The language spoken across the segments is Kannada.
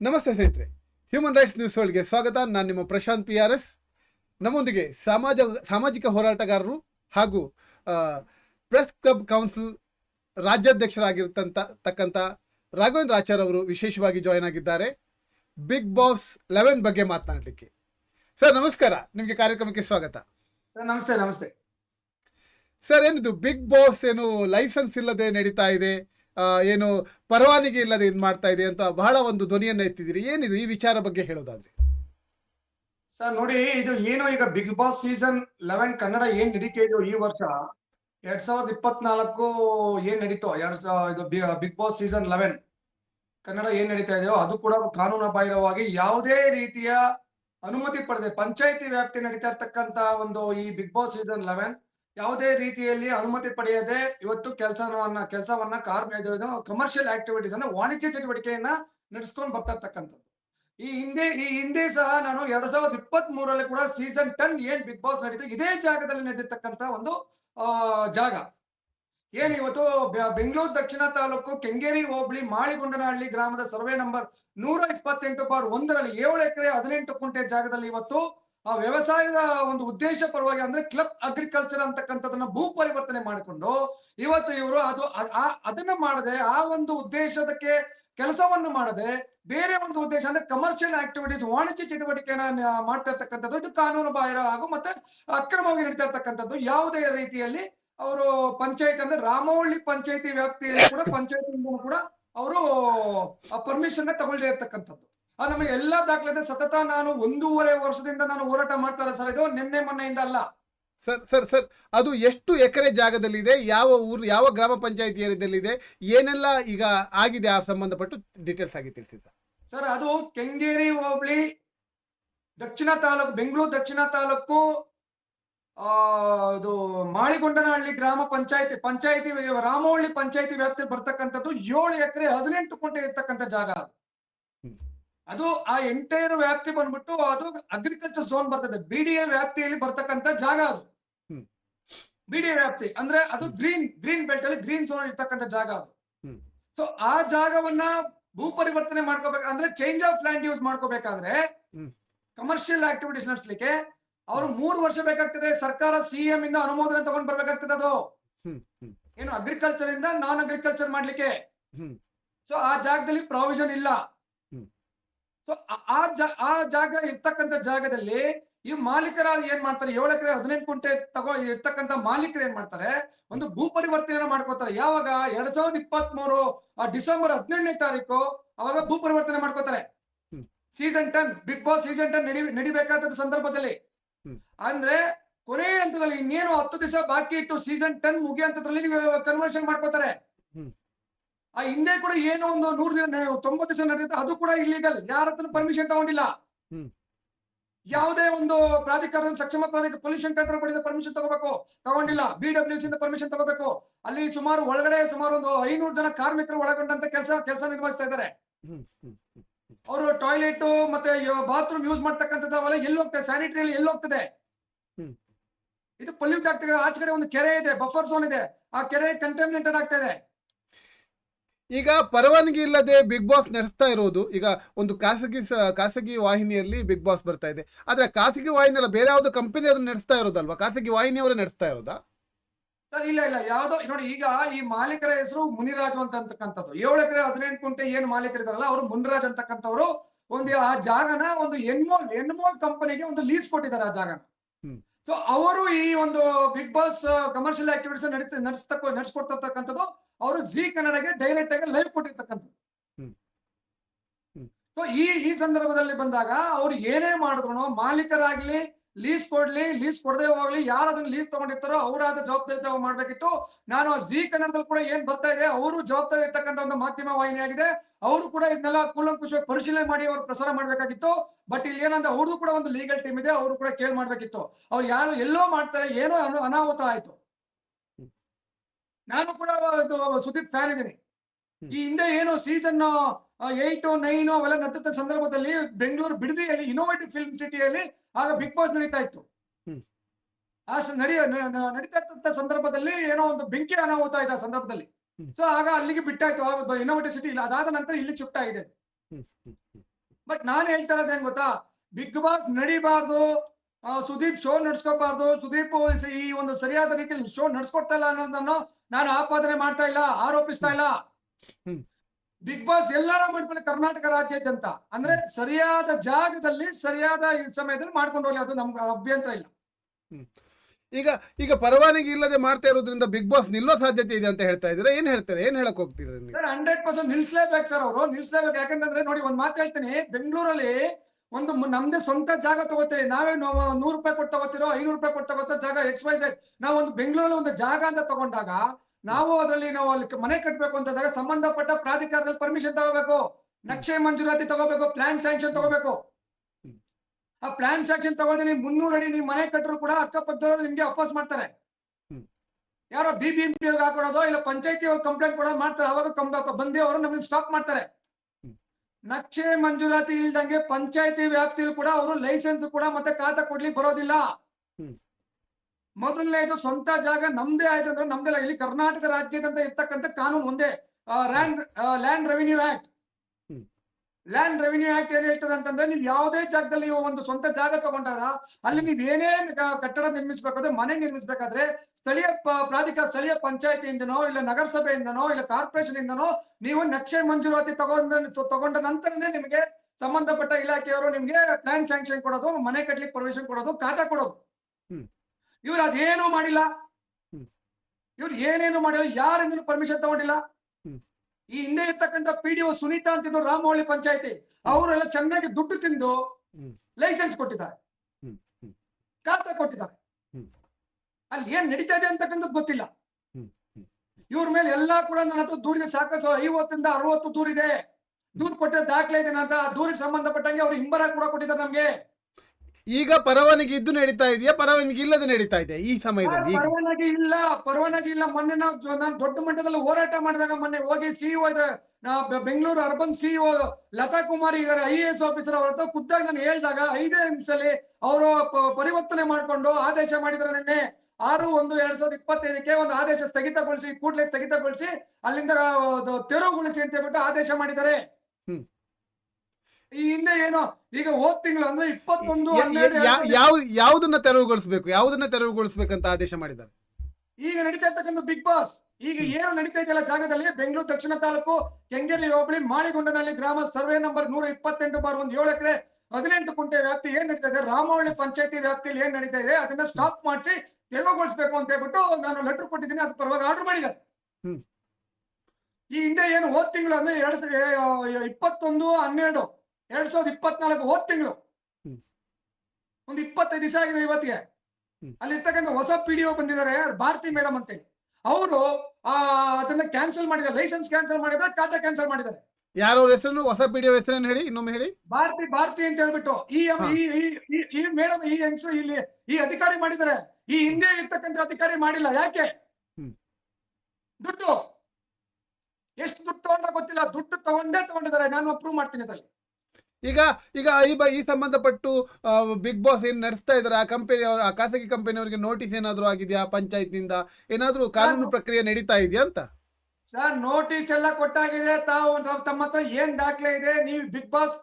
ನಮಸ್ತೆ ಸ್ನೇಹಿತರೆ. ಹ್ಯೂಮನ್ ರೈಟ್ಸ್ ನ್ಯೂಸ್ ವರ್ಲ್ಡ್ಗೆ ಸ್ವಾಗತ. ನಾನು ನಿಮ್ಮ ಪ್ರಶಾಂತ್ ಪಿ ಆರ್ ಎಸ್ ನಮ್ಮೊಂದಿಗೆ ಸಮಾಜ ಸಾಮಾಜಿಕ ಹೋರಾಟಗಾರರು ಹಾಗೂ ಪ್ರೆಸ್ ಕ್ಲಬ್ ಕೌನ್ಸಿಲ್ ರಾಜ್ಯಾಧ್ಯಕ್ಷರಾಗಿರ್ತಂತ ತಕ್ಕಂಥ ರಾಘವೇಂದ್ರ ಆಚಾರ್ ಅವರು ವಿಶೇಷವಾಗಿ ಜಾಯ್ನ್ ಆಗಿದ್ದಾರೆ. ಬಿಗ್ ಬಾಸ್ ಲೆವೆನ್ ಬಗ್ಗೆ ಮಾತನಾಡಲಿಕ್ಕೆ. ಸರ್ ನಮಸ್ಕಾರ. ನಿಮಗೆ ಕಾರ್ಯಕ್ರಮಕ್ಕೆ ಸ್ವಾಗತ. ನಮಸ್ತೆ ನಮಸ್ತೆ. ಸರ್ ಏನಿದು? ಬಿಗ್ ಬಾಸ್ ಏನು ಲೈಸೆನ್ಸ್ ಇಲ್ಲದೆ ನಡೀತಾ ಇದೆ. ಏನು ಪರವಾನಗಿ ಇಲ್ಲದೆ ಇದು ಮಾಡ್ತಾ ಇದೆ ಅಂತ ಬಹಳ ಒಂದು ಧ್ವನಿಯನ್ನ ಎತ್ತಿದ್ದೀರಿ. ಏನಿದು ಈ ವಿಚಾರ ಬಗ್ಗೆ ಹೇಳೋದಾದ್ರೆ? ಸರ್, ನೋಡಿ, ಇದು ಏನು ಈಗ Bigg Boss season eleven Kannada ಏನ್ ನಡೀತಾ ಇದೆಯೋ ಈ ವರ್ಷ, ಎರಡ್ ಸಾವಿರದ ಇಪ್ಪತ್ನಾಲ್ಕು ಏನ್ ನಡೀತೋ, ಎರಡ್ ಇದು Bigg Boss season eleven Kannada ಏನ್ ನಡೀತಾ ಇದೆಯೋ, ಅದು ಕೂಡ ಕಾನೂನು ಬಾಹಿರವಾಗಿ ಯಾವುದೇ ರೀತಿಯ ಅನುಮತಿ ಪಡೆದೆ, ಪಂಚಾಯತಿ ವ್ಯಾಪ್ತಿ ನಡೀತಾ ಇರ್ತಕ್ಕಂತ ಒಂದು ಈ ಬಿಗ್ ಬಾಸ್ ಸೀಸನ್ ಲೆವೆನ್ ಯಾವುದೇ ರೀತಿಯಲ್ಲಿ ಅನುಮತಿ ಪಡೆಯದೆ ಇವತ್ತು ಕೆಲಸವನ್ನ ಕೆಲಸವನ್ನ ಕಾರ್ ಕಮರ್ಷಿಯಲ್ ಆಕ್ಟಿವಿಟೀಸ್ ಅಂದ್ರೆ ವಾಣಿಜ್ಯ ಚಟುವಟಿಕೆಯನ್ನ ನಡೆಸ್ಕೊಂಡು ಬರ್ತಾ ಇರ್ತಕ್ಕಂಥದ್ದು. ಈ ಹಿಂದೆ ಈ ಹಿಂದೆ ಸಹ ನಾನು ಎರಡ್ ಸಾವಿರದ ಇಪ್ಪತ್ತ್ ಮೂರಲ್ಲಿ ಕೂಡ ಸೀಸನ್ ಟೆನ್ ಏನ್ ಬಿಗ್ ಬಾಸ್ ನಡೀತು, ಇದೇ ಜಾಗದಲ್ಲಿ ನಡೆದಿರ್ತಕ್ಕಂತ ಒಂದು ಜಾಗ. ಏನ್ ಇವತ್ತು ಬೆಂಗಳೂರು ದಕ್ಷಿಣ ತಾಲೂಕು ಕೆಂಗೇರಿ ಹೋಬಳಿ ಮಾಳಿಗುಂಡನಹಳ್ಳಿ ಗ್ರಾಮದ ಸರ್ವೆ ನಂಬರ್ ನೂರ ಇಪ್ಪತ್ತೆಂಟು ಬಾರ್ ಒಂದರಲ್ಲಿ ಏಳು ಎಕರೆ ಹದಿನೆಂಟು ಕುಂಟೆ ಜಾಗದಲ್ಲಿ ಇವತ್ತು ಆ ವ್ಯವಸಾಯದ ಒಂದು ಉದ್ದೇಶ ಪರವಾಗಿ ಅಂದ್ರೆ ಕ್ಲಬ್ ಅಗ್ರಿಕಲ್ಚರ್ ಅಂತಕ್ಕಂಥದನ್ನ ಭೂ ಪರಿವರ್ತನೆ ಮಾಡಿಕೊಂಡು ಇವತ್ತು ಇವರು ಅದು ಅದನ್ನ ಮಾಡದೆ ಆ ಒಂದು ಉದ್ದೇಶದಕ್ಕೆ ಕೆಲಸವನ್ನು ಮಾಡದೆ ಬೇರೆ ಒಂದು ಉದ್ದೇಶ ಅಂದ್ರೆ ಕಮರ್ಷಿಯಲ್ ಆಕ್ಟಿವಿಟೀಸ್ ವಾಣಿಜ್ಯ ಚಟುವಟಿಕೆನ ಮಾಡ್ತಾ ಇರ್ತಕ್ಕಂಥದ್ದು. ಇದು ಕಾನೂನು ಬಾಹಿರ ಹಾಗೂ ಮತ್ತೆ ಅಕ್ರಮವಾಗಿ ನಡೀತಾ ಇರ್ತಕ್ಕಂಥದ್ದು. ಯಾವುದೇ ರೀತಿಯಲ್ಲಿ ಅವರು ಪಂಚಾಯತ್ ಅಂದ್ರೆ ರಾಮವಳ್ಳಿ ಪಂಚಾಯತಿ ವ್ಯಾಪ್ತಿಯಲ್ಲಿ ಕೂಡ ಪಂಚಾಯತ್ ಕೂಡ ಅವರು ಪರ್ಮಿಷನ್ ತಗೊಳ್ಳದೇ ಇರ್ತಕ್ಕಂಥದ್ದು. ಅದು ನಮಗೆ ಎಲ್ಲಾ ದಾಖಲೆ ಸತತ ನಾನು ಒಂದೂವರೆ ವರ್ಷದಿಂದ ನಾನು ಹೋರಾಟ ಮಾಡ್ತಾರೆ ಸರ್. ಇದು ನಿನ್ನೆ ಮೊನ್ನೆಯಿಂದ ಅಲ್ಲ. ಸರ್ ಸರ್ ಸರ್ ಅದು ಎಷ್ಟು ಎಕರೆ ಜಾಗದಲ್ಲಿ ಇದೆ ಯಾವ ಊರು ಯಾವ ಗ್ರಾಮ ಪಂಚಾಯತ್ ಏರಿಯಾದಲ್ಲಿದೆ? ಏನೆಲ್ಲ ಈಗ ಆಗಿದೆ ಆ ಸಂಬಂಧಪಟ್ಟು ಡೀಟೇಲ್ಸ್ ಆಗಿ ತಿಳಿಸಿ ಸರ್. ಸರ್ ಅದು ಕೆಂಗೇರಿ ಹೋಬಳಿ ದಕ್ಷಿಣ ತಾಲೂಕು ಬೆಂಗಳೂರು ದಕ್ಷಿಣ ತಾಲೂಕು ಆ ಇದು ಮಾಳಿಗೊಂಡನಹಳ್ಳಿ ಗ್ರಾಮ ಪಂಚಾಯತಿ ಪಂಚಾಯತಿ ರಾಮವಳ್ಳಿ ಪಂಚಾಯತಿ ವ್ಯಾಪ್ತಿಯಲ್ಲಿ ಬರ್ತಕ್ಕಂಥದ್ದು ಏಳು ಎಕರೆ ಹದಿನೆಂಟು ಕುಂಟೆ ಇರ್ತಕ್ಕಂಥ ಜಾಗ ಅದು. ಅದು ಆ ಎಂಟೈರ್ ವ್ಯಾಪ್ತಿ ಬಂದ್ಬಿಟ್ಟು ಅದು ಅಗ್ರಿಕಲ್ಚರ್ ಝೋನ್ ಬರ್ತದೆ. ಬಿಡಿಎ ವ್ಯಾಪ್ತಿಯಲ್ಲಿ ಬರ್ತಕ್ಕಂತ ಜಾಗ ಅದು. ಬಿಡಿಎ ವ್ಯಾಪ್ತಿ ಅಂದ್ರೆ ಅದು ಗ್ರೀನ್ ಗ್ರೀನ್ ಬೆಲ್ಟ್ ಅಲ್ಲಿ ಗ್ರೀನ್ ಝೋನ್ ಇರ್ತಕ್ಕಂಥ ಜಾಗ ಅದು. ಸೊ ಆ ಜಾಗವನ್ನ ಭೂ ಪರಿವರ್ತನೆ ಮಾಡ್ಕೋಬೇಕು ಅಂದ್ರೆ ಚೇಂಜ್ ಆಫ್ ಲ್ಯಾಂಡ್ ಯೂಸ್ ಮಾಡ್ಕೋಬೇಕಾದ್ರೆ. ಕಮರ್ಷಿಯಲ್ ಆಕ್ಟಿವಿಟೀಸ್ ನಡೆಸಲಿಕ್ಕೆ ಅವ್ರು ಮೂರು ವರ್ಷ ಬೇಕಾಗ್ತದೆ. ಸರ್ಕಾರ ಸಿಎಂ ಇಂದ ಅನುಮೋದನೆ ತಗೊಂಡ್ ಬರ್ಬೇಕಾಗ್ತದೆ ಅದು. ಏನು ಅಗ್ರಿಕಲ್ಚರ್ ಇಂದ ನಾನ್ ಅಗ್ರಿಕಲ್ಚರ್ ಮಾಡ್ಲಿಕ್ಕೆ ಸೊ ಆ ಜಾಗದಲ್ಲಿ ಪ್ರಾವಿಷನ್ ಇಲ್ಲ. ಸೊ ಆ ಜಾ- ಆ ಜಾಗ ಇರ್ತಕ್ಕಂಥ ಜಾಗದಲ್ಲಿ ಈ ಮಾಲೀಕರ ಏನ್ ಮಾಡ್ತಾರೆ? ಏಳು ಎಕರೆ ಹದಿನೆಂಟು ಕುಂಟೆ ತಗೋ ಇರ್ತಕ್ಕಂಥ ಮಾಲೀಕರು ಏನ್ ಮಾಡ್ತಾರೆ? ಒಂದು ಭೂ ಪರಿವರ್ತನೆ ಮಾಡ್ಕೋತಾರೆ. ಯಾವಾಗ? ಎರಡ್ ಸಾವಿರದ ಇಪ್ಪತ್ತ್ ಮೂರು ಡಿಸೆಂಬರ್ ಹದಿನೆಂಟನೇ ತಾರೀಕು ಅವಾಗ ಭೂ ಪರಿವರ್ತನೆ ಮಾಡ್ಕೋತಾರೆ season ten Bigg Boss season ten ನಡಿ ನಡಿಬೇಕಾದ ಸಂದರ್ಭದಲ್ಲಿ. ಅಂದ್ರೆ ಕೊನೆ ಹಂತದಲ್ಲಿ ಇನ್ನೇನು ಹತ್ತು ದಿವಸ ಬಾಕಿ ಇತ್ತು? ಸೀಸನ್ ಟೆನ್ ಮುಗಿಯಂತದ್ರಲ್ಲಿ ಕನ್ವರ್ಷನ್ ಮಾಡ್ಕೋತಾರೆ. ಆ ಹಿಂದೆ ಕೂಡ ಏನೋ ಒಂದು ನೂರು ದಿನ ತೊಂಬತ್ತು ದಿವಸ ನಡೆಯುತ್ತೆ ಅದು ಕೂಡ ಇಲ್ಲಿಗಲ್ ಯಾರ ಹತ್ರ ಪರ್ಮಿಷನ್ ತಗೊಂಡಿಲ್ಲ. ಯಾವುದೇ ಒಂದು ಪ್ರಾಧಿಕಾರ ಸಕ್ಷಮ ಪ್ರಾಧಿಕಾರ ಪೊಲ್ಯೂಷನ್ ಕಂಟ್ರೋಲ್ ಬೋರ್ಡ್ ಪರ್ಮಿಷನ್ ತಗೋಬೇಕು ತಗೊಂಡಿಲ್ಲ. ಬಿ ಡಬ್ಲ್ಯೂ ಸಿ ಪರ್ಮಿಷನ್ ತಗೋಬೇಕು. ಅಲ್ಲಿ ಸುಮಾರು ಒಳಗಡೆ ಸುಮಾರು ಒಂದು ಐನೂರು ಜನ ಕಾರ್ಮಿಕರು ಒಳಗೊಂಡಂತ ಕೆಲಸ ಕೆಲಸ ನಿರ್ವಹಿಸ್ತಾ ಇದ್ದಾರೆ ಅವರು ಟಾಯ್ಲೆಟ್ ಮತ್ತೆ ಬಾತ್ರೂಮ್ ಯೂಸ್ ಮಾಡ್ತಕ್ಕಂಥದ್ದು ಅವೆಲ್ಲ ಎಲ್ಲಿ ಹೋಗ್ತದೆ? ಸ್ಯಾನಿಟರಿ ಎಲ್ಲಿ ಹೋಗ್ತದೆ? ಹ್ಮ್. ಇದು ಪೊಲ್ಯೂಟ್ ಆಗ್ತದೆ. ಆಚೆ ಕಡೆ ಒಂದು ಕೆರೆ ಇದೆ ಬಫರ್ ಝೋನ್ ಇದೆ. ಆ ಕೆರೆ ಕಂಟಾಮಿನೇಟೆಡ್ ಆಗ್ತಾ ಇದೆ. ಈಗ ಪರವಾನಗಿ ಇಲ್ಲದೆ ಬಿಗ್ ಬಾಸ್ ನಡೆಸ್ತಾ ಇರೋದು ಈಗ ಒಂದು ಖಾಸಗಿ ಖಾಸಗಿ ವಾಹಿನಿಯಲ್ಲಿ ಬಿಗ್ ಬಾಸ್ ಬರ್ತಾ ಇದೆ. ಆದ್ರೆ ಖಾಸಗಿ ವಾಹಿನಿ ಅಲ್ಲ ಬೇರೆ ಯಾವ್ದು ಕಂಪನಿ ಅದನ್ನ ನಡೆಸ್ತಾ ಇರೋದಲ್ವಾ? ಖಾಸಗಿ ವಾಹಿನಿಯವರೇ ನಡೆಸ್ತಾ ಇರೋದಾ? ಸರ್ ಇಲ್ಲ ಇಲ್ಲ. ಯಾವ್ದೋ ನೋಡಿ ಈಗ ಈ ಮಾಲೀಕರ ಹೆಸರು ಮುನಿರಾಜು ಅಂತ ಅಂತಕ್ಕಂಥದ್ದು. ಏಳು ಎಕರೆ ಹದಿನೆಂಟು ಕುಂಟೆ ಏನ್ ಮಾಲೀಕರಿದಾರಲ್ಲ ಅವರು ಮುನಿರಾಜ್ ಅಂತಕ್ಕಂಥವ್ರು ಒಂದು ಆ ಜಾಗನ ಒಂದು ಎನ್ಮೋಲ್ ಎನ್ಮೋಲ್ ಕಂಪನಿಗೆ ಒಂದು ಲೀಸ್ ಕೊಟ್ಟಿದ್ದಾರೆ ಆ ಜಾಗನ. ಹ್ಮ್. ಸೊ ಅವರು ಈ ಒಂದು ಬಿಗ್ ಬಾಸ್ ಕಮರ್ಷಿಯಲ್ ಆಕ್ಟಿವಿಟೀಸ್ ನಡೆಸ್ತಕ್ಕ ನಡೆಸ್ಕೊಡ್ತಿರ್ತಕ್ಕಂಥದ್ದು ಅವರು ಜಿ ಕನ್ನಡಗೆ ಡೈರೆಕ್ಟ್ ಆಗಿ ಲೈವ್ ಕೊಟ್ಟಿರ್ತಕ್ಕಂಥದ್ದು. ಸೊ ಈ ಈ ಸಂದರ್ಭದಲ್ಲಿ ಬಂದಾಗ ಅವ್ರು ಏನೇ ಮಾಡಿದ್ರು ಮಾಲೀಕರಾಗ್ಲಿ ಲೀಸ್ ಕೊಡ್ಲಿ ಲೀಸ್ ಕೊಡದೆ ಹೋಗ್ಲಿ ಯಾರು ಅದನ್ನ ಲೀಸ್ ತಗೊಂಡಿರ್ತಾರೋ ಅವರಾದ ಜವಾಬ್ದಾರಿ ಮಾಡ್ಬೇಕಿತ್ತು. ನಾನು ಜಿ ಕನ್ನಡದಲ್ಲಿ ಕೂಡ ಏನ್ ಬರ್ತಾ ಇದೆ ಅವರು ಜವಾಬ್ದಾರಿ ಇರ್ತಕ್ಕಂಥ ಒಂದು ಮಾಧ್ಯಮ ವಾಹಿನಿ ಆಗಿದೆ. ಅವರು ಕೂಡ ಇದನ್ನೆಲ್ಲ ಕೂಲಂಕುಷವಾಗಿ ಪರಿಶೀಲನೆ ಮಾಡಿ ಅವರು ಪ್ರಸಾರ ಮಾಡ್ಬೇಕಾಗಿತ್ತು. ಬಟ್ ಇಲ್ಲಿ ಏನಂದ್ರೆ ಅವ್ರದ್ದು ಕೂಡ ಒಂದು ಲೀಗಲ್ ಟೀಮ್ ಇದೆ ಅವರು ಕೂಡ ಕೇಳ್ ಮಾಡ್ಬೇಕಿತ್ತು. ಅವ್ರು ಯಾರು ಎಲ್ಲೋ ಮಾಡ್ತಾರೆ ಏನೋ ಅನು ಅನಾಹುತ ಆಯ್ತು. ನಾನು ಕೂಡ ಇದು ಸುದೀಪ್ ಫ್ಯಾನ್ ಇದ್ದೀನಿ. ಈ ಹಿಂದೆ ಏನು ಸೀಸನ್ ಏಟ್ ನೈನ್ ಅವೆಲ್ಲ ನಡೆದ ಸಂದರ್ಭದಲ್ಲಿ ಬೆಂಗಳೂರು ಬಿಡದಿಯಲ್ಲಿ ಇನೋವೇಟಿವ್ ಫಿಲ್ಮ್ ಸಿಟಿಯಲ್ಲಿ ಆಗ ಬಿಗ್ ಬಾಸ್ ನಡೀತಾ ಇತ್ತು. ಆ ನಡಿಯ ನಡೀತಾ ಇದ್ದಂತ ಸಂದರ್ಭದಲ್ಲಿ ಏನೋ ಒಂದು ಬೆಂಕಿ ಅನಾಹುತ ಆಯ್ತು ಆ ಸಂದರ್ಭದಲ್ಲಿ. ಸೊ ಆಗ ಅಲ್ಲಿಗೆ ಬಿಟ್ಟಾಯ್ತು. ಇನೋವೇಟಿವ್ ಸಿಟಿ ಇಲ್ಲ. ಅದಾದ ನಂತರ ಇಲ್ಲಿ ಶಿಫ್ಟ್ ಆಗಿದೆ. ಬಟ್ ನಾನು ಹೇಳ್ತಾ ಇರೋದು ಏನ್ ಗೊತ್ತಾ? ಬಿಗ್ ಬಾಸ್ ನಡಿಬಾರ್ದು. ಸುದೀಪ್ ಶೋ ನಡ್ಸ್ಕೋಬಾರ್ದು ಸುದೀಪ್ ಈ ಒಂದು ಸರಿಯಾದ ರೀತಿಯಲ್ಲಿ ಶೋ ನಡ್ಸ್ಕೊಡ್ತಾ ಇಲ್ಲ ಅನ್ನೋದನ್ನು ನಾನು ಆಪಾದನೆ ಮಾಡ್ತಾ ಇಲ್ಲ ಆರೋಪಿಸ್ತಾ ಇಲ್ಲ. ಬಿಗ್ ಬಾಸ್ ಎಲ್ಲಾರ ಮಾಡ್ಬೇಕು ಕರ್ನಾಟಕ ರಾಜ್ಯಾದ್ಯಂತ ಅಂದ್ರೆ ಸರಿಯಾದ ಜಾಗದಲ್ಲಿ ಸರಿಯಾದ ಈ ಸಮಯದಲ್ಲಿ ಮಾಡ್ಕೊಂಡು ಹೋಗ್ಲಿ ಅದು ನಮ್ಗೆ ಅಭ್ಯಂತರ ಇಲ್ಲ. ಈಗ ಈಗ ಪರವಾನಗಿ ಇಲ್ಲದೆ ಮಾಡ್ತಾ ಇರೋದ್ರಿಂದ ಬಿಗ್ ಬಾಸ್ ನಿಲ್ಲೋ ಸಾಧ್ಯತೆ ಇದೆ ಅಂತ ಹೇಳ್ತಾ ಇದ್ರೆ ಏನ್ ಹೇಳ್ತಾರೆ? ಏನ್ ಹೇಳಕ್ ಸರ್ ಹಂಡ್ರೆಡ್ ಪರ್ಸೆಂಟ್ ನಿಲ್ಸ್ಲೇಬೇಕು ಸರ್ ಅವರು. ನಿಲ್ಸಲೇಬೇಕು. ಯಾಕಂತಂದ್ರೆ ನೋಡಿ ಒಂದ್ ಮಾತು ಹೇಳ್ತೀನಿ. ಬೆಂಗಳೂರಲ್ಲಿ ಒಂದು ನಮ್ದೇ ಸ್ವಂತ ಜಾಗ ತಗೋತೀರಿ. ನಾವೇ ನೂರು ರೂಪಾಯಿ ಕೊಟ್ಟು ತಗೋತಿರೋ ಐನೂರು ರೂಪಾಯಿ ಕೊಟ್ಟು ತಗೋತಿರೋ ಜಾಗ ಎಕ್ಸ್ ವೈ ಸೈಡ್ ನಾವು ಒಂದು ಬೆಂಗಳೂರಲ್ಲಿ ಒಂದು ಜಾಗ ಅಂತ ತಗೊಂಡಾಗ ನಾವು ಅದರಲ್ಲಿ ನಾವು ಅಲ್ಲಿ ಮನೆ ಕಟ್ಟಬೇಕು ಅಂತಂದಾಗ ಸಂಬಂಧಪಟ್ಟ ಪ್ರಾಧಿಕಾರದಲ್ಲಿ ಪರ್ಮಿಷನ್ ತಗೋಬೇಕು. ನಕ್ಷೆ ಮಂಜೂರಾತಿ ತಗೋಬೇಕು ಪ್ಲಾನ್ ಸ್ಯಾಂಕ್ಷನ್ ತಗೋಬೇಕು. ಆ ಪ್ಲಾನ್ ಸ್ಯಾಂಕ್ಷನ್ ತಗೊಂಡ್ರೆ ನೀವು ಮುನ್ನೂರು ಅಡಿ ನೀವು ಮನೆ ಕಟ್ಟರು ಕೂಡ ಅಕ್ಕಪಕ್ಕದವರು ನಿಮ್ಗೆ ವಾಪಸ್ ಮಾಡ್ತಾರೆ. ಯಾರೋ ಬಿ ಬಿ ಎಂ ಪಿ ಹಾಕೊಡೋದು ಇಲ್ಲ ಪಂಚಾಯತಿ ಕಂಪ್ಲೇಂಟ್ ಕೂಡ ಮಾಡ್ತಾರೆ. ಅವಾಗ ಬಂದೇ ಅವರು ನಮಗೆ ಸ್ಟಾಪ್ ಮಾಡ್ತಾರೆ. ನಕ್ಷೆ ಮಂಜೂರಾತಿ ಇಲ್ದಂಗೆ ಪಂಚಾಯತಿ ವ್ಯಾಪ್ತಿಯಲ್ಲಿ ಕೂಡ ಅವರು ಲೈಸೆನ್ಸ್ ಕೂಡ ಮತ್ತೆ ಖಾತಾ ಕೊಡ್ಲಿಕ್ಕೆ ಬರೋದಿಲ್ಲ. ಮೊದಲನೇದು ಸ್ವಂತ ಜಾಗ ನಮ್ದೇ ಆಯ್ತಂದ್ರೆ ನಮ್ದೇ ನಮ್ದೆಲ್ಲ ಇಲ್ಲಿ ಕರ್ನಾಟಕ ರಾಜ್ಯದಂತ ಇರ್ತಕ್ಕಂಥ ಕಾನೂನು ಒಂದೇ land land revenue act. Land revenue act ಏನ್ ಹೇಳ್ತದೆ ಅಂತಂದ್ರೆ ನೀವು ಯಾವುದೇ ಜಾಗದಲ್ಲಿ ಒಂದು ಸ್ವಂತ ಜಾಗ ತಗೊಂಡಾಗ ಅಲ್ಲಿ ನೀವು ಏನೇ ಕಟ್ಟಡ ನಿರ್ಮಿಸಬೇಕಾದ್ರೆ ಮನೆ ನಿರ್ಮಿಸಬೇಕಾದ್ರೆ ಸ್ಥಳೀಯ ಪ್ರಾಧಿಕಾರ ಸ್ಥಳೀಯ ಪಂಚಾಯತಿಯಿಂದನೋ ಇಲ್ಲ ನಗರಸಭೆಯಿಂದನೋ ಇಲ್ಲ ಕಾರ್ಪೊರೇಷನ್ ಇಂದನೋ ನೀವು ನಕ್ಷೆ ಮಂಜೂರಾತಿ ತಗೊಂಡ ತಗೊಂಡ ನಂತರನೇ ನಿಮಗೆ ಸಂಬಂಧಪಟ್ಟ ಇಲಾಖೆಯವರು ನಿಮ್ಗೆ ಪ್ಲಾನ್ ಸ್ಯಾಂಕ್ಷನ್ ಕೊಡೋದು ಮನೆ ಕಟ್ಟಲಿಕ್ಕೆ ಪರ್ಮಿಷನ್ ಕೊಡೋದು ಖಾತಾ ಕೊಡೋದು ಹ್ಮ್. ಇವ್ರು ಅದೇನೂ ಮಾಡಿಲ್ಲ ಹ್ಮ್. ಇವ್ರು ಏನೇನು ಮಾಡಿಲ್ಲ ಯಾರಿಂದಲೂ ಪರ್ಮಿಷನ್ ತಗೊಂಡಿಲ್ಲ. ಈ ಹಿಂದೆ ಇರ್ತಕ್ಕಂಥ ಪಿ ಡಿ ಒ ಸುನೀತಾ ಅಂತಿದ್ರು ರಾಮಹಳ್ಳಿ ಪಂಚಾಯತಿ. ಅವರೆಲ್ಲ ಚೆನ್ನಾಗಿ ದುಡ್ಡು ತಿಂದು. ಲೈಸೆನ್ಸ್ ಕೊಟ್ಟಿದ್ದಾರೆ. ಖಾತೆ ಕೊಟ್ಟಿದ್ದಾರೆ. ಅಲ್ಲಿ ಏನ್ ನಡೀತಾ ಇದೆ ಅಂತಕ್ಕಂಥದ್ದು ಗೊತ್ತಿಲ್ಲ. ಇವ್ರ ಮೇಲೆ ಎಲ್ಲಾ ಕೂಡ ನನ್ನ ಹತ್ರ ದೂರಿದೆ. ಸಾಕಷ್ಟು ಐವತ್ತರಿಂದ ಅರವತ್ತು ದೂರಿದೆ. ದೂರು ಕೊಟ್ಟ ದಾಖಲೆ ಇದೆ ಅಂತ ಆ ದೂರಿಗೆ ಸಂಬಂಧಪಟ್ಟಂಗೆ ಅವ್ರು ಹಿಂಬರ ಕೂಡ ಕೊಟ್ಟಿದ್ದಾರೆ ನಮ್ಗೆ. ಈಗ ಪರವಾನಗಿ ಇದ್ದು ನಡೀತಾ ಇದೆಯಾ? ಪರವಾನಗಿ ಇಲ್ಲದೆ ನಡೀತಾ ಇದೆ ಈ ಸಮಯದಲ್ಲಿ? ಈಗ ಪರವಾನಗಿ ಇಲ್ಲ ಪರವಾನಗಿ ಇಲ್ಲ. ಮೊನ್ನೆ ನಾವು ನಾನು ದೊಡ್ಡ ಮಟ್ಟದಲ್ಲಿ ಹೋರಾಟ ಮಾಡಿದಾಗ ಮೊನ್ನೆ ಹೋಗಿ ಸಿಇಒ ಇದೆ ಬೆಂಗಳೂರು ಅರ್ಬನ್ ಸಿಇಒ ಲತಾ ಕುಮಾರಿ ಇದಾರೆ ಐ ಎ ಎಸ್ ಆಫೀಸರ್ ಅವ್ರ ಹತ್ರ ಖುದ್ದಾಗಿ ನಾನು ಹೇಳಿದಾಗ ಐದೇ ನಿಮಿಷದಲ್ಲಿ ಅವರು ಪರಿವರ್ತನೆ ಮಾಡಿಕೊಂಡು ಆದೇಶ ಮಾಡಿದ್ರೆ ನಿನ್ನೆ. ಆರು ಒಂದು ಎರಡ್ ಸಾವಿರದ ಇಪ್ಪತ್ತೈದಕ್ಕೆ ಒಂದು ಆದೇಶ ಸ್ಥಗಿತಗೊಳಿಸಿ ಕೂಡಲೇ ಸ್ಥಗಿತಗೊಳಿಸಿ ಅಲ್ಲಿಂದ ತೆರವುಗೊಳಿಸಿ ಅಂತ ಹೇಳ್ಬಿಟ್ಟು ಆದೇಶ ಮಾಡಿದ್ದಾರೆ. ಹ್ಮ್. ಈ ಹಿಂದೆ ಏನು ಈಗ ಹೋದ್ ತಿಂಗಳು ಅಂದ್ರೆ ಇಪ್ಪತ್ತೊಂದು ಯಾವ ಯಾವ್ದನ್ನ ತೆರವುಗೊಳಿಸಬೇಕು? ಯಾವ್ದನ್ನ ತೆರವುಗೊಳಿಸಬೇಕಂತ ಆದೇಶ ಮಾಡಿದ್ದಾರೆ? ಈಗ ನಡೀತಾ ಇರ್ತಕ್ಕಂಥ ಬಿಗ್ ಬಾಸ್ ಈಗ ಏನು ನಡೀತಾ ಇದೆಯಲ್ಲ ಜಾಗದಲ್ಲಿ? ಬೆಂಗಳೂರು ದಕ್ಷಿಣ ತಾಲೂಕು ಕೆಂಗೇರಿ ಹೋಬಳಿ ಮಾಳಿಗೊಂಡನಹಳ್ಳಿ ಗ್ರಾಮ ಸರ್ವೆ ನಂಬರ್ ನೂರ ಇಪ್ಪತ್ತೆಂಟು ಬಾರ್ ಒಂದು ಏಳು ಎಕರೆ ಹದಿನೆಂಟು ಕುಂಟೆ ವ್ಯಾಪ್ತಿ ಏನ್ ನಡೀತಾ ಇದೆ? ರಾಮವಳ್ಳಿ ಪಂಚಾಯತಿ ವ್ಯಾಪ್ತಿಯಲ್ಲಿ ಏನ್ ನಡೀತಾ ಇದೆ? ಅದನ್ನ ಸ್ಟಾಪ್ ಮಾಡಿಸಿ ತೆರವುಗೊಳಿಸಬೇಕು ಅಂತ ಹೇಳ್ಬಿಟ್ಟು ನಾನು ಲೆಟರ್ ಕೊಟ್ಟಿದ್ದೀನಿ. ಅದು ಪರವಾಗಿ ಆರ್ಡರ್ ಮಾಡಿದ್ದಾರೆ. ಹ್ಮ್. ಈ ಹಿಂದೆ ಏನು ಹೋದ್ ತಿಂಗಳು ಅಂದ್ರೆ ಎರಡ್ ಸಾವಿರ ಇಪ್ಪತ್ತೊಂದು ಹನ್ನೆರಡು ಎರಡ್ ಸಾವಿರದ ಇಪ್ಪತ್ನಾಲ್ಕು ಹೋದ್ ತಿಂಗಳು. ಒಂದು ಇಪ್ಪತ್ತೈದು ದಿವಸ ಆಗಿದೆ ಇವತ್ತಿಗೆ. ಹ್ಮ್. ಅಲ್ಲಿ ಇರ್ತಕ್ಕಂಥ ಹೊಸ ಪಿ ಡಿ ಬಂದಿದ್ದಾರೆ ಭಾರತಿ ಮೇಡಮ್ ಅಂತೇಳಿ. ಅವರು ಆ ಅದನ್ನ ಕ್ಯಾನ್ಸಲ್ ಮಾಡಿದ್ದಾರೆ ಲೈಸೆನ್ಸ್ ಕ್ಯಾನ್ಸಲ್ ಮಾಡಿದ್ದಾರೆ ಖಾತೆ ಕ್ಯಾನ್ಸಲ್ ಮಾಡಿದ್ದಾರೆ. ಯಾರವ್ರ ಹೆಸರು ಹೊಸ ಪಿ ಡಿ ಹೆಸರನ್ನು ಹೇಳಿ? ಇನ್ನೊಮ್ಮೆ ಹೇಳಿ. ಭಾರತಿ ಭಾರತಿ ಅಂತ ಹೇಳ್ಬಿಟ್ಟು ಈ ಎಂ ಈ ಈ- ಈ- ಈ ಮೇಡಮ್ ಈ ಹೆಂಗ್ಸು ಇಲ್ಲಿ ಈ ಅಧಿಕಾರಿ ಮಾಡಿದ್ದಾರೆ. ಈ ಹಿಂದೆ ಇರ್ತಕ್ಕಂಥ ಅಧಿಕಾರಿ ಮಾಡಿಲ್ಲ ಯಾಕೆ. ದುಡ್ಡು. ಎಷ್ಟು ದುಡ್ಡು ತಗೊಂಡ ಗೊತ್ತಿಲ್ಲ ದುಡ್ಡು ತಗೊಂಡೇ ತಗೊಂಡಿದ್ದಾರೆ. ನಾನು ಅಪ್ರೂವ್ ಮಾಡ್ತೀನಿ ಅದ್ರಲ್ಲಿ. ಈಗ ಈಗ ಈ ಬ ಈ ಸಂಬಂಧಪಟ್ಟು ಬಿಗ್ ಬಾಸ್ ಏನು ನಡೆಸ್ತಾ ಇದ್ದಾರೆ ಆ ಕಂಪನಿ ಆ ಖಾಸಗಿ ಕಂಪನಿಯವರಿಗೆ ನೋಟಿಸ್ ಏನಾದರೂ ಆಗಿದೆಯಾ ಪಂಚಾಯತ್ನಿಂದ? ಏನಾದರೂ ಕಾನೂನು ಪ್ರಕ್ರಿಯೆ ನಡೀತಾ ಇದೆಯಾ ಅಂತ? ಸರ್ ನೋಟಿಸ್ ಎಲ್ಲ ಕೊಟ್ಟಾಗಿದೆ. ತಾವು ತಮ್ಮ ಹತ್ರ ಏನ್ ದಾಖಲೆ ಇದೆ? ನೀವು ಬಿಗ್ ಬಾಸ್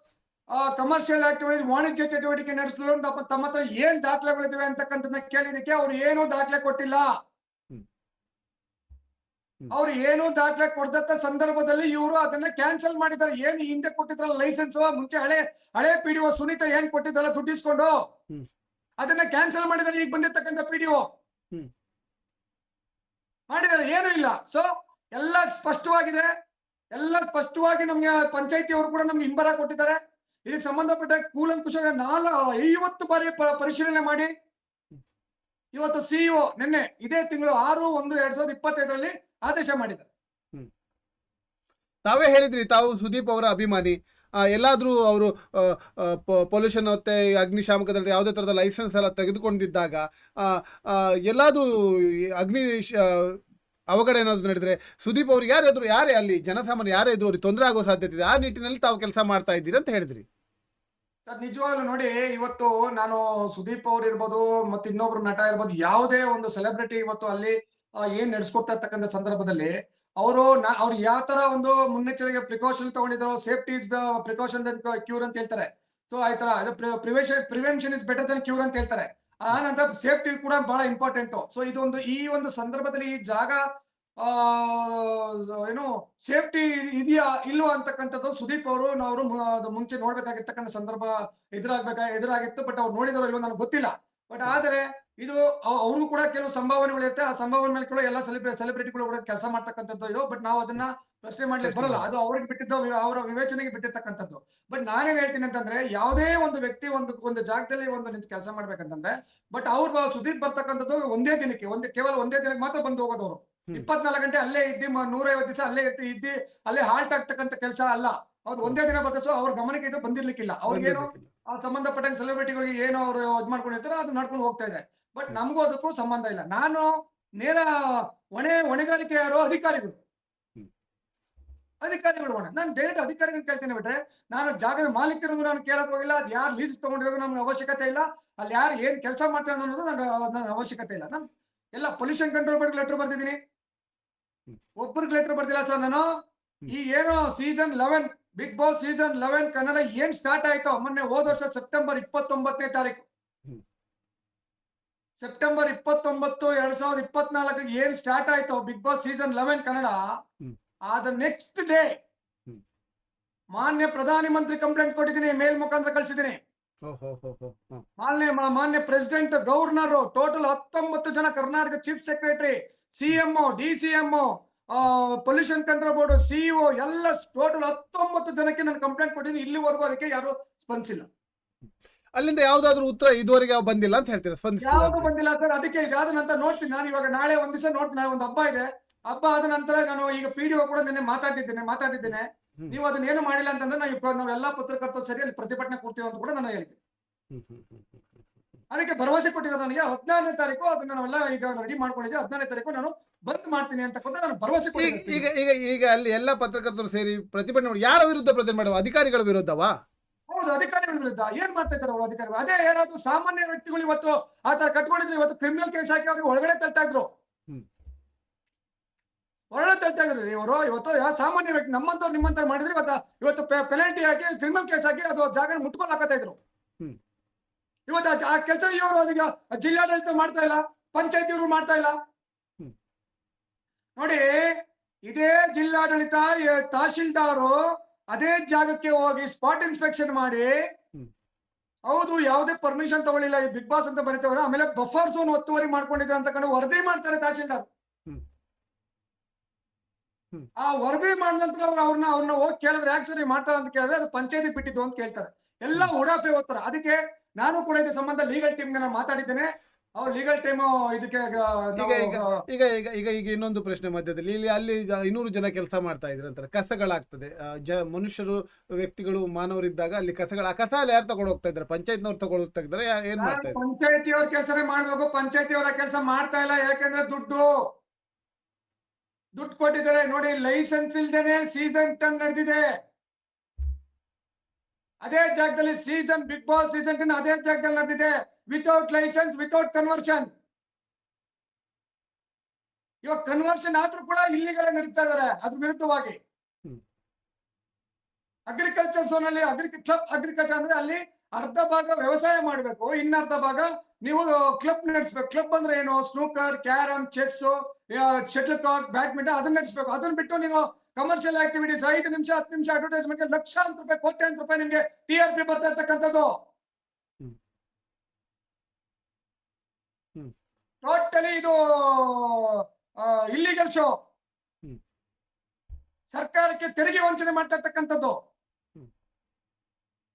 ಕಮರ್ಷಿಯಲ್ ಆಕ್ಟಿವಿಟಿ ವಾಣಿಜ್ಯ ಚಟುವಟಿಕೆ ನಡೆಸಲು ತಮ್ಮ ಹತ್ರ ಏನ್ ದಾಖಲೆಗಳಿದಾವೆ ಅಂತಕ್ಕಂಥದ್ದನ್ನ ಕೇಳಿದಕ್ಕೆ ಅವ್ರು ಏನೂ ದಾಖಲೆ ಕೊಟ್ಟಿಲ್ಲ. ಅವ್ರು ಏನು ದಾಖಲೆ ಕೊಡದಂತ ಸಂದರ್ಭದಲ್ಲಿ ಇವರು ಅದನ್ನ ಕ್ಯಾನ್ಸಲ್ ಮಾಡಿದ್ದಾರೆ. ಏನು ಹಿಂದೆ ಕೊಟ್ಟಿದ್ರಲ್ಲ ಲೈಸೆನ್ಸ್ ಮುಂಚೆ ಹಳೆ ಹಳೆ ಪಿ ಡಿ ಸುನೀತಾ ಏನ್ ಕೊಟ್ಟಿದ್ರಲ್ಲ ದುಡ್ಡಿಸ್ಕೊಂಡು. ಅದನ್ನ ಕ್ಯಾನ್ಸಲ್ ಮಾಡಿದ್ದಾರೆ ಈಗ ಬಂದಿರ್ತಕ್ಕಂಥ ಪಿ ಡಿ ಹ್ಮ್. ಮಾಡಿದ್ದಾರೆ ಏನು ಇಲ್ಲ. ಸೊ ಎಲ್ಲ ಸ್ಪಷ್ಟವಾಗಿದೆ. ಎಲ್ಲ ಸ್ಪಷ್ಟವಾಗಿ ನಮ್ಗೆ ಪಂಚಾಯತಿ ಅವರು ಕೂಡ ನಮ್ಗೆ ಹಿಂಬರ ಕೊಟ್ಟಿದ್ದಾರೆ. ಇದಕ್ಕೆ ಸಂಬಂಧಪಟ್ಟ ಕೂಲಂಕುಷವಾಗಿ ನಾಲ್ಕು ಐವತ್ತು ಬಾರಿ ಪರಿಶೀಲನೆ ಮಾಡಿ. ಇವತ್ತು ಸಿಇಒ ನಿನ್ನೆ ಇದೇ ತಿಂಗಳು ಆರು ಒಂದು ಎರಡ್ ಸಾವಿರದ ಇಪ್ಪತ್ತೈದರಲ್ಲಿ ಆದೇಶ ಮಾಡಿದ್ದಾರೆ. ತಾವೇ ಹೇಳಿದ್ರಿ ತಾವು ಸುದೀಪ್ ಅವರ ಅಭಿಮಾನಿ. ಎಲ್ಲಾದರೂ ಎಲ್ಲಾದ್ರೂ ಅವರು ಪೊಲ್ಯೂಷನ್ ಮತ್ತೆ ಅಗ್ನಿಶಾಮಕದಲ್ಲಿ ಯಾವುದೇ ತರದ ಲೈಸೆನ್ಸ್ ಎಲ್ಲ ತೆಗೆದುಕೊಂಡಿದ್ದಾಗ ಎಲ್ಲಾದ್ರೂ ಅಗ್ನಿ ಅವಘಡ ಏನಾದ್ರು ನಡೆದ್ರೆ ಸುದೀಪ್ ಅವ್ರಿಗೆ ಯಾರಾದ್ರು ಯಾರೇ ಅಲ್ಲಿ ಜನಸಾಮಾನ್ಯ ಯಾರೇ ಇದ್ರು ಅವ್ರಿಗೆ ತೊಂದರೆ ಆಗೋ ಸಾಧ್ಯತೆ ಇದೆ. ಆ ನಿಟ್ಟಿನಲ್ಲಿ ತಾವು ಕೆಲಸ ಮಾಡ್ತಾ ಇದ್ದೀರಿ ಅಂತ ಹೇಳಿದ್ರಿ. ಸರ್ ನಿಜವಾಗ್ಲೂ ನೋಡಿ ಇವತ್ತು ನಾನು ಸುದೀಪ್ ಅವ್ರು ಇರ್ಬೋದು ಮತ್ತೆ ಇನ್ನೊಬ್ರು ನಟ ಇರ್ಬೋದು ಯಾವುದೇ ಒಂದು ಸೆಲೆಬ್ರಿಟಿ ಇವತ್ತು ಅಲ್ಲಿ ಏನ್ ನಡೆಸ್ಕೊಡ್ತಾ ಇರ್ತಕ್ಕಂಥ ಸಂದರ್ಭದಲ್ಲಿ ಅವರು ಅವ್ರು ಯಾವ ತರ ಒಂದು ಮುನ್ನೆಚ್ಚರಿಕೆ ಪ್ರಿಕಾಷನ್ ತಗೊಂಡಿದ್ರು ಸೇಫ್ಟಿ ಇಸ್ ಪ್ರಿಕಾಷನ್ ಕ್ಯೂರ್ ಅಂತ ಹೇಳ್ತಾರೆ. So ಆಯ್ತರ prevention prevention is better than cure ಅಂತ ಹೇಳ್ತಾರೆ. ಆ ನಂತರ ಸೇಫ್ಟಿ ಕೂಡ ಬಹಳ ಇಂಪಾರ್ಟೆಂಟ್ ಸೊ ಇದೊಂದು ಈ ಒಂದು ಸಂದರ್ಭದಲ್ಲಿ ಈ ಜಾಗ ಆ ಏನು ಸೇಫ್ಟಿ ಇದೆಯಾ ಇಲ್ವಾ ಅಂತಕ್ಕಂಥದ್ದು ಸುದೀಪ್ ಅವರು ನಾವು ಅದು ಮುಂಚೆ ನೋಡ್ಬೇಕಾಗಿರ್ತಕ್ಕಂಥ ಸಂದರ್ಭ ಎದುರಾಗ್ಬೇಕಾ ಎದುರಾಗಿತ್ತು ಬಟ್ ಅವ್ರು ನೋಡಿದಾರೋ ಇಲ್ವೋ ನನಗೆ ಗೊತ್ತಿಲ್ಲ. ಬಟ್ ಆದರೆ ಇದು ಅವ್ರು ಅವ್ರಿಗೂ ಕೂಡ ಕೆಲವು ಸಂಭಾವನೆಗಳು ಇರುತ್ತೆ. ಆ ಸಂಭಾವನೆ ಮೇಲೆ ಕೂಡ ಎಲ್ಲ ಸೆಲೆಬ್ರಿ ಸೆಲೆಬ್ರಿಟಿಗಳು ಕೂಡ ಕೆಲಸ ಮಾಡ್ತಕ್ಕಂಥದ್ದು ಇದು. ಬಟ್ ನಾವು ಅದನ್ನ ಪ್ರಶ್ನೆ ಮಾಡ್ಲಿಕ್ಕೆ ಬರಲ್ಲ. ಅದು ಅವ್ರಿಗೆ ಬಿಟ್ಟಿದ್ದ ಅವರ ವಿವೇಚನೆಗೆ ಬಿಟ್ಟಿರ್ತಕ್ಕಂಥದ್ದು. ಬಟ್ ನಾನೇನ್ ಹೇಳ್ತೀನಿ ಅಂತಂದ್ರೆ ಯಾವುದೇ ಒಂದು ವ್ಯಕ್ತಿ ಒಂದು ಒಂದು ಜಾಗದಲ್ಲಿ ಒಂದು ನಿಂತು ಕೆಲಸ ಮಾಡ್ಬೇಕಂತಂದ್ರೆ ಬಟ್ ಅವ್ರು ಸುದೀಪ್ ಬರ್ತಕ್ಕಂಥದ್ದು ಒಂದೇ ದಿನಕ್ಕೆ ಒಂದು ಕೇವಲ ಒಂದೇ ದಿನಕ್ಕೆ ಮಾತ್ರ ಬಂದು ಹೋಗೋದು ಅವರು. ಇಪ್ಪತ್ನಾಲ್ಕು ಗಂಟೆ ಅಲ್ಲೇ ಇದ್ದಿ ನೂರೈವತ್ತು ದಿವಸ ಅಲ್ಲೇ ಇದ್ದು ಇದ್ದಿ ಅಲ್ಲೇ ಹಾಲ್ಟ್ ಆಗ್ತಕ್ಕಂಥ ಕೆಲಸ ಅಲ್ಲ. ಅವ್ರು ಒಂದೇ ದಿನ ಬದಲಿಸೋ ಅವ್ರ ಗಮನಕ್ಕೆ ಇದು ಬಂದಿರ್ಲಿಕ್ಕಿಲ್ಲ. ಅವ್ರಿಗೇನು ಆ ಸಂಬಂಧಪಟ್ಟ ಸೆಲೆಬ್ರಿಟಿಗಳಿಗೆ ಏನೋ ಅವರು ಇದ್ ಮಾಡ್ಕೊಂಡಿರ್ತಾರೆ ಅದು ನಡ್ಕೊಂಡು ಹೋಗ್ತಾ ಇದೆ. ಬಟ್ ನಮಗೂ ಅದಕ್ಕೂ ಸಂಬಂಧ ಇಲ್ಲ. ನಾನು ನೇರ ಹೊಣೆ ಹೊಣೆಗಾರಿಕೆ ಯಾರು ಅಧಿಕಾರಿಗಳು. ಅಧಿಕಾರಿಗಳು ಹೊಣೆ. ನಾನು ಡೈರೆಕ್ಟ್ ಅಧಿಕಾರಿಗಳನ್ನ ಕೇಳ್ತೇನೆ ಬಿಟ್ರೆ ನಾನು ಜಾಗದ ಮಾಲೀಕರಿಗೂ ನಾನು ಕೇಳಕ್ ಹೋಗಿಲ್ಲ. ಅದು ಯಾರು ಲೀಸ್ ತಗೊಂಡಿರೋ ನಮ್ಗೆ ಅವಶ್ಯಕತೆ ಇಲ್ಲ. ಅಲ್ಲಿ ಯಾರು ಏನ್ ಕೆಲಸ ಮಾಡ್ತಾರೆ ಅನ್ನೋದು ನಂಗೆ ನನಗೆ ಅವಶ್ಯಕತೆ ಇಲ್ಲ. ನಾನು ಎಲ್ಲ ಪೊಲ್ಯೂಷನ್ ಕಂಟ್ರೋಲ್ ಬೋರ್ಡ್ ಲೆಟರ್ ಬರ್ತಿದ್ದೀನಿ. ಒಬ್ಬರಿಗೆ ಲೆಟರ್ ಬರ್ತಿಲ್ಲ ಸರ್ ನಾನು. ಈ ಏನೋ season eleven Bigg Boss season eleven Kannada ಏನ್ ಸ್ಟಾರ್ಟ್ ಆಯ್ತೋ ಮೊನ್ನೆ ಹೋದ ವರ್ಷ ಸೆಪ್ಟೆಂಬರ್ ಇಪ್ಪತ್ತೊಂಬತ್ತನೇ ತಾರೀಕು. ಸೆಪ್ಟೆಂಬರ್ ಇಪ್ಪತ್ತೊಂಬತ್ತು ಎರಡ್ ಸಾವಿರದ ಇಪ್ಪತ್ನಾಲ್ಕಿಗೆ ಏನ್ ಸ್ಟಾರ್ಟ್ ಆಯ್ತು Bigg Boss season eleven Kannada. ಆದ ನೆಕ್ಸ್ಟ್ ಡೇ ಮಾನ್ಯ ಪ್ರಧಾನಿ ಮಂತ್ರಿ ಕಂಪ್ಲೇಂಟ್ ಕೊಟ್ಟಿದ್ದೀನಿ ಮೇಲ್ ಮುಖಾಂತರ ಕಳ್ಸಿದ್ದೀನಿ. ಮಾನ್ಯ ಮಾನ್ಯ ಪ್ರೆಸಿಡೆಂಟ್ ಗವರ್ನರ್ ಟೋಟಲ್ ಹತ್ತೊಂಬತ್ತು ಜನ Karnataka chief secretary CM D CM pollution control board CEO ಎಲ್ಲ ಟೋಟಲ್ ಹತ್ತೊಂಬತ್ತು ಜನಕ್ಕೆ ನಾನು ಕಂಪ್ಲೇಂಟ್ ಕೊಟ್ಟಿದ್ದೀನಿ. ಇಲ್ಲಿವರೆಗೂ ಅದಕ್ಕೆ ಯಾರು ಸ್ಪಂದಿಸಿಲ್ಲ ಅಲ್ಲಿಂದ ಯಾವ್ದಾದ್ರು ಉತ್ತರ ಇದುವರೆಗೆ ಬಂದಿಲ್ಲ ಅಂತ ಹೇಳ್ತೀರಾ? ಯಾವುದು ಬಂದಿಲ್ಲ ಸರ್ ಅದಕ್ಕೆ ಇದಾದ ನಂತರ ನೋಡ್ತೀನಿ. ನಾನು ಇವಾಗ ನಾಳೆ ಒಂದ್ ದಿವಸ ನೋಡ್ತೀನಿ. ನಾಳೆ ಒಂದು ಹಬ್ಬ ಇದೆ. ಹಬ್ಬ ಆದ ನಂತರ ನಾನು ಈಗ ಪಿ ಡಿ ಕೂಡ ನಿನ್ನೆ ಮಾತಾಡಿದ್ದೇನೆ ಮಾತಾಡಿದ್ದೇನೆ. ನೀವು ಅದನ್ನ ಏನು ಮಾಡಿಲ್ಲ ಅಂತಂದ್ರೆ ನಾವು ನಾವೆಲ್ಲ ಪತ್ರಕರ್ತರು ಸರಿ ಅಲ್ಲಿ ಪ್ರತಿಭಟನೆ ಕೊಡ್ತೀವಿ ಅಂತ ಕೂಡ ನಾನು ಹೇಳ್ತೀನಿ. ಅದಕ್ಕೆ ಭರವಸೆ ಕೊಟ್ಟಿದ್ದಾರೆ ನನಗೆ. ಹದಿನಾರನೇ ತಾರೀಕು ಅದನ್ನ ನಾವೆಲ್ಲ ಈಗ ರೆಡಿ ಮಾಡ್ಕೊಂಡಿದ್ದೆ ಹದಿನಾರನೇ ತಾರೀಕು ನಾನು ಬಂದ್ ಮಾಡ್ತೀನಿ ಅಂತ ಕೂಡ ನಾನು ಭರವಸೆ ಈಗ ಈಗ ಈಗ ಈಗ ಅಲ್ಲಿ ಎಲ್ಲ ಪತ್ರಕರ್ತರು ಸೇರಿ ಪ್ರತಿಭಟನೆ ಯಾರ ವಿರುದ್ಧ ಪ್ರತಿಭಟನೆ ಮಾಡುವ? ಅಧಿಕಾರಿಗಳ ವಿರುದ್ಧವಾ? ಹೌದು ಅಧಿಕಾರಿಗಳ ವಿರುದ್ಧ ಏನ್ ಮಾಡ್ತಾ ಇದ್ದಾರೆ ಅವರು ಅಧಿಕಾರಿಗಳು? ಅದೇ ಏನಾದ್ರು ಸಾಮಾನ್ಯ ವ್ಯಕ್ತಿಗಳು ಇವತ್ತು ಆ ತರ ಕಟ್ಕೊಂಡಿದ್ರೆ ಇವತ್ತು ಕ್ರಿಮಿನಲ್ ಕೇಸ್ ಹಾಕಿ ಅವ್ರಿಗೆ ಒಳಗಡೆ ತಳ್ತಾ ಇದ್ರು. ಒಳ್ಳೆ ಒಳಗಡೆ ತಳ್ತಾ ಇದ್ರು ಇವರು. ಇವತ್ತು ಯಾವ ಸಾಮಾನ್ಯ ವ್ಯಕ್ತಿ ನಮ್ಮಂತವ್ರು ನಿಮ್ಮಂತ ಮಾಡಿದ್ರೆ ಇವತ್ತು ಇವತ್ತು ಪೆನಾಲ್ಟಿ ಹಾಕಿ ಕ್ರಿಮಿನಲ್ ಕೇಸ್ ಹಾಕಿ ಅದು ಜಾಗ ಮುಟ್ಕೊಂಡು ಹಾಕತಾ ಇದ್ರು. ಹ್ಮ್. ಇವತ್ತು ಆ- ಕೆಲಸ ಇವರು ಅದೀಗ ಜಿಲ್ಲಾಡಳಿತ ಮಾಡ್ತಾ ಇಲ್ಲ ಪಂಚಾಯತಿಯವರು ಮಾಡ್ತಾ ಇಲ್ಲ. ಹ್ಮ್. ನೋಡಿ ಇದೇ ಜಿಲ್ಲಾಡಳಿತ ತಹಶೀಲ್ದಾರು ಅದೇ ಜಾಗಕ್ಕೆ ಹೋಗಿ ಸ್ಪಾಟ್ ಇನ್ಸ್ಪೆಕ್ಷನ್ ಮಾಡಿ. ಹೌದು ಯಾವುದೇ ಪರ್ಮಿಷನ್ ತಗೊಳ್ಳಿಲ್ಲ ಈ ಬಿಗ್ ಬಾಸ್ ಅಂತ ಬರೀತೇವೆ ಆಮೇಲೆ ಬಫರ್ ಝೋನ್ ಒತ್ತುವರಿ ಮಾಡ್ಕೊಂಡಿದ್ರೆ ಅಂತ ಕಂಡು ವರದಿ ಮಾಡ್ತಾರೆ ತಹಶೀಲ್ದಾರ್. ಆ ವರದಿ ಮಾಡಿದ ನಂತರ ಅವ್ರು ಅವ್ರನ್ನ ಅವ್ರನ್ನ ಹೋಗಿ ಕೇಳಿದ್ರೆ ಯಾಕೆ ಸರಿ ಮಾಡ್ತಾರೆ ಅಂತ ಕೇಳಿದ್ರೆ ಅದು ಪಂಚಾಯತಿ ಬಿಟ್ಟಿದ್ದು ಅಂತ ಕೇಳ್ತಾರೆ. ಎಲ್ಲ ಉಡಾಫೆ ಓದ್ತಾರೆ. ಅದಕ್ಕೆ ನಾನು ಕೂಡ ಇದ್ರ ಸಂಬಂಧ ಲೀಗಲ್ ಟೀಮ್ ನಾನು ಮಾತಾಡಿದ್ದೇನೆ. ಲೀಗಲ್ ಟೀಮ್ ಇದಕ್ಕೆ ಈಗ- ಈಗ ಈಗ ಈಗ ಈಗ ಇನ್ನೊಂದು ಪ್ರಶ್ನೆ ಮಧ್ಯದಲ್ಲಿ ಇಲ್ಲಿ ಅಲ್ಲಿ ಇನ್ನೂರು ಜನ ಕೆಲಸ ಮಾಡ್ತಾ ಇದ್ರಂತ ಅಂತಾರೆ. ಕಸಗಳಾಗ್ತದೆ. ಜ ಮನುಷ್ಯರು ವ್ಯಕ್ತಿಗಳು ಮಾನವರಿದ್ದಾಗ ಅಲ್ಲಿ ಕಸಗಳ ಆ ಕಸ ಅಲ್ಲಿ ಯಾರು ತಗೊಂಡು ಹೋಗ್ತಾ ಇದ್ದಾರೆ? ಪಂಚಾಯತ್ನವ್ರು ತಗೊಂಡು ಹೋಗ್ತಾ ಇದ್ರೆ ಏನ್ ಮಾಡ್ತಾ ಇದ್ದಾರೆ? ಪಂಚಾಯತಿಯವ್ರ ಕೆಲಸನೇ ಮಾಡ್ಬೇಕು ಪಂಚಾಯತಿಯವರ ಕೆಲಸ ಮಾಡ್ತಾ ಇಲ್ಲ ಯಾಕಂದ್ರೆ ದುಡ್ಡು ದುಡ್ಡು ಕೊಟ್ಟಿದ್ದಾರೆ. ನೋಡಿ ಲೈಸೆನ್ಸ್ ಇಲ್ದೇನೆ ಸೀಸನ್ ಟನ್ ನಡೆದಿದೆ. ಅದೇ ಜಾಗದಲ್ಲಿ season Bigg Boss season ten ಅದೇ ಜಾಗದಲ್ಲಿ ನಡೆದಿದೆ. ವಿತೌಟ್ ಲೈಸೆನ್ಸ್ ವಿತೌಟ್ ಕನ್ವರ್ಷನ್ ಇವಾಗ ಕನ್ವರ್ಷನ್ ಆದ್ರೂ ಕೂಡ ಇಲ್ಲಿಗಳೇ ನಡೀತಾ ಇದಾರೆ ಅದ್ರ ವಿರುದ್ಧವಾಗಿ. ಅಗ್ರಿಕಲ್ಚರ್ ಝೋನ್ ಅಲ್ಲಿ ಕ್ಲಬ್ ಅಗ್ರಿಕಲ್ಚರ್ ಅಂದ್ರೆ ಅಲ್ಲಿ ಅರ್ಧ ಭಾಗ ವ್ಯವಸಾಯ ಮಾಡಬೇಕು ಇನ್ನ ಅರ್ಧ ಭಾಗ ನೀವು ಕ್ಲಬ್ ನಡೆಸ್ಬೇಕು. ಕ್ಲಬ್ ಅಂದ್ರೆ ಏನು? Snooker carrom chess shuttlecock badminton ಅದನ್ನ ನಡೆಸ್ಬೇಕು. ಅದನ್ನ ಬಿಟ್ಟು ನೀವು ಕಮರ್ಷಿಯಲ್ ಆಕ್ಟಿವಿಟೀಸ್ ಐದು ನಿಮಿಷ ಹತ್ತು ನಿಮಿಷ ಅಡ್ವರ್ಟೈಸ್ಮೆಂಟ್ ಲಕ್ಷಾಂತರ ರೂಪಾಯಿ ಕೋಟ್ಯಾಂತರ ರೂಪಾಯಿ ನಿಮಗೆ ಟಿ ಆರ್ ಪಿ ಬರ್ತಾ ಇರ್ತಕ್ಕಂಥದ್ದು. ಟೋಟಲಿ ಇದು ಇಲ್ಲಿಗಲ್ ಶೋ. ಸರ್ಕಾರಕ್ಕೆ ತೆರಿಗೆ ವಂಚನೆ ಮಾಡ್ತಾ ಇರ್ತಕ್ಕಂಥದ್ದು.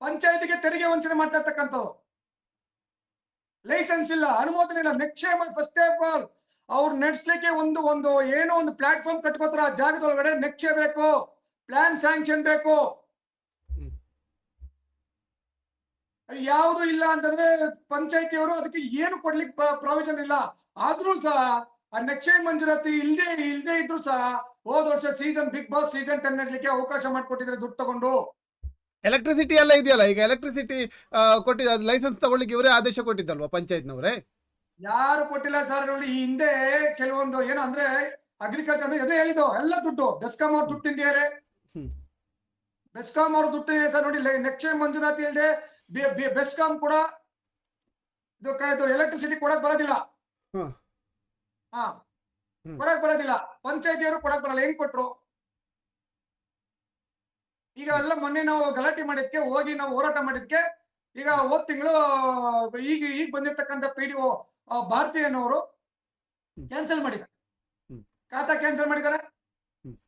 ಪಂಚಾಯತಿಗೆ ತೆರಿಗೆ ವಂಚನೆ ಮಾಡ್ತಾ ಇರ್ತಕ್ಕಂಥದ್ದು ಲೈಸೆನ್ಸ್ ಇಲ್ಲ ಅನುಮೋದನೆ ಇಲ್ಲ. ನಿಕ್ಷೇಪ ಫಸ್ಟ್ ಆಫ್ ಆಲ್ ಅವ್ರು ನಡೆಸ್ಲಿಕ್ಕೆ ಒಂದು ಒಂದು ಏನೋ ಒಂದು ಪ್ಲಾಟ್ಫಾರ್ಮ್ ಕಟ್ಕೋತಾರ ಆ ಜಾಗದೊಳಗಡೆ ನಕ್ಷೆ ಬೇಕು. ಪ್ಲಾನ್ ಸ್ಯಾಂಕ್ಷನ್ ಬೇಕು. ಯಾವುದು ಇಲ್ಲ ಅಂತಂದ್ರೆ ಪಂಚಾಯತಿಯವರು ಅದಕ್ಕೆ ಏನು ಕೊಡ್ಲಿಕ್ಕೆ ಪ್ರಾವಿಷನ್ ಇಲ್ಲ. ಆದ್ರೂ ಸಹ ಆ ನಕ್ಷೆ ಮಂಜೂರಾತಿ ಇಲ್ದೆ ಇಲ್ದೆ ಇದ್ರು ಸಹ ಹೋದ ವರ್ಷ season Bigg Boss season ten ನಡ್ಲಿಕ್ಕೆ ಅವಕಾಶ ಮಾಡಿಕೊಟ್ಟಿದ್ರೆ ದುಡ್ಡು ತಗೊಂಡು. ಎಲೆಕ್ಟ್ರಿಸಿಟಿ ಎಲ್ಲ ಇದೆಯಲ್ಲ ಈಗ ಎಲೆಕ್ಟ್ರಿಸಿಟಿ ಕೊಟ್ಟಿದ್ದ ಲೈಸೆನ್ಸ್ ತಗೊಳ್ಳಿಕ್ಕೆ ಇವರೇ ಆದೇಶ ಕೊಟ್ಟಿದ್ದಲ್ವಾ ಪಂಚಾಯತ್ನವರೇ? ಯಾರು ಕೊಟ್ಟಿಲ್ಲ ಸರ್ ನೋಡಿ ಈ ಹಿಂದೆ ಕೆಲವೊಂದು ಏನು ಅಂದ್ರೆ ಅಗ್ರಿಕಲ್ಚರ್ ಅಂದ್ರೆ ಅದೇ ಹೇಳಿದ್ದು ಎಲ್ಲ ದುಡ್ಡು. ಬೆಸ್ಕಾಂ ಅವ್ರು ದುಡ್ಡು ತಿಂದಿದ್ದಾರೆ. ಬೆಸ್ಕಾಂ ಅವ್ರ ದುಡ್ಡು ಸರ್ ನೋಡಿ ನೆಕ್ಸ್ಟ್ ಮಂಜುನಾಥ್ ಇಲ್ದೆ ಬೆಸ್ಕಾಂ ಕೂಡ ಇದು ಎಲೆಕ್ಟ್ರಿಸಿಟಿ ಕೊಡಕ್ ಬರೋದಿಲ್ಲ. ಹಾ ಹ್ಮ್. ಕೊಡಕ್ ಬರೋದಿಲ್ಲ ಪಂಚಾಯತಿಯವರು ಕೊಡಕ್ ಬರಲ್ಲ ಹೆಂಗ್ ಕೊಟ್ರು ಈಗ ಎಲ್ಲ ಮೊನ್ನೆ ನಾವು ಗಲಾಟೆ ಮಾಡಿದ್ಕೆ ಹೋಗಿ ನಾವು ಹೋರಾಟ ಮಾಡಿದ್ಕೆ ಈಗ ಹೋದ್ ತಿಂಗಳು ಈಗ ಈಗ ಬಂದಿರ್ತಕ್ಕಂಥ ಪಿ ಡಿ ಒ ಭಾರತೀಯನವರು. ಕ್ಯಾನ್ಸಲ್ ಮಾಡಿದ್ದಾರೆ. ಖಾತಾ ಕ್ಯಾನ್ಸಲ್ ಮಾಡಿದ್ದಾರೆ.